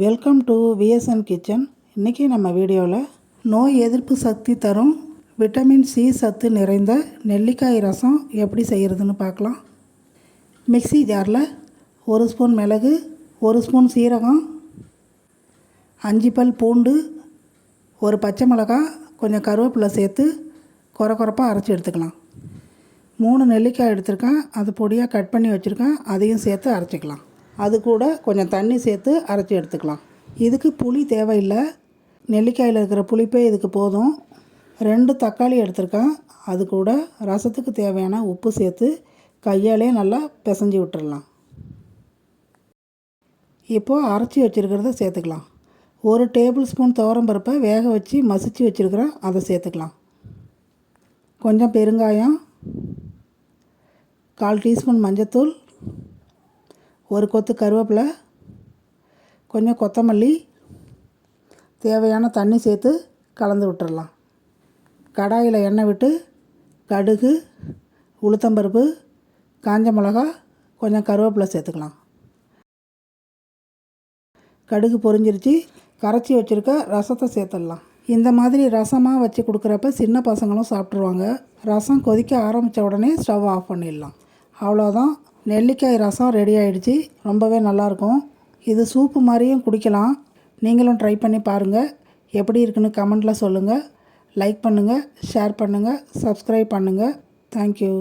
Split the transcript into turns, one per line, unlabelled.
Welcome to VSN kitchen இன்றைக்கி நம்ம வீடியோவில் நோய் எதிர்ப்பு சக்தி தரும் விட்டமின் சி சத்து நிறைந்த நெல்லிக்காய் ரசம் எப்படி செய்கிறதுன்னு பார்க்கலாம். மிக்சி ஜாரில் ஒரு ஸ்பூன் மிளகு ஒரு ஸ்பூன் சீரகம் அஞ்சு பல் பூண்டு ஒரு பச்சை மிளகாய் கொஞ்சம் கருவேப்பிலை சேர்த்து குறை குறைப்பாக அரைச்சி எடுத்துக்கலாம். மூணு நெல்லிக்காய் எடுத்திருக்கேன். அது பொடியாக கட் பண்ணி வச்சுருக்கேன். அதையும் சேர்த்து அரைச்சிக்கலாம். அது கூட கொஞ்சம் தண்ணி சேர்த்து அரைச்சி எடுத்துக்கலாம். இதுக்கு புளி தேவையில்லை. நெல்லிக்காயில் இருக்கிற புளிப்பே இதுக்கு போதும். ரெண்டு தக்காளி எடுத்திருக்கேன். அது கூட ரசத்துக்கு தேவையான உப்பு சேர்த்து கையாலே நல்லா பிசைஞ்சு விட்டுடலாம் இப்போது அரைச்சி வச்சுருக்கிறத சேர்த்துக்கலாம். ஒரு டேபிள் ஸ்பூன் துவரம்பருப்பை வேக வச்சு மசிச்சு வச்சுருக்கிறேன் அதை சேர்த்துக்கலாம். கொஞ்சம் பெருங்காயம் கால் டீஸ்பூன் மஞ்சத்தூள் ஒரு கொத்து கருவேப்பிலை கொஞ்சம் கொத்தமல்லி தேவையான தண்ணி சேர்த்து கலந்து விட்டுடலாம் கடாயில் எண்ணெய் விட்டு கடுகு உளுத்தம்பருப்பு காஞ்ச மிளகா கொஞ்சம் கருவேப்பிலை சேர்த்துக்கலாம். கடுகு பொரிஞ்சிருச்சு கரைச்சி வச்சுருக்க ரசத்தை சேர்த்துடலாம். இந்த மாதிரி ரசமாக வச்சு கொடுக்குறப்ப சின்ன பசங்களும் சாப்பிட்ருவாங்க ரசம் கொதிக்க ஆரம்பித்த உடனே ஸ்டவ் ஆஃப் பண்ணிடலாம். அவ்வளோதான் நெல்லிக்காய் ரசம் ரெடி ஆகிடுச்சு ரொம்பவே நல்லாயிருக்கும். இது சூப்பு மாதிரியும் குடிக்கலாம். நீங்களும் ட்ரை பண்ணி பாருங்கள் எப்படி இருக்குன்னு கமெண்ட்டில் சொல்லுங்கள் லைக் பண்ணுங்கள் ஷேர் பண்ணுங்கள் சப்ஸ்கிரைப் பண்ணுங்கள் தேங்க்யூ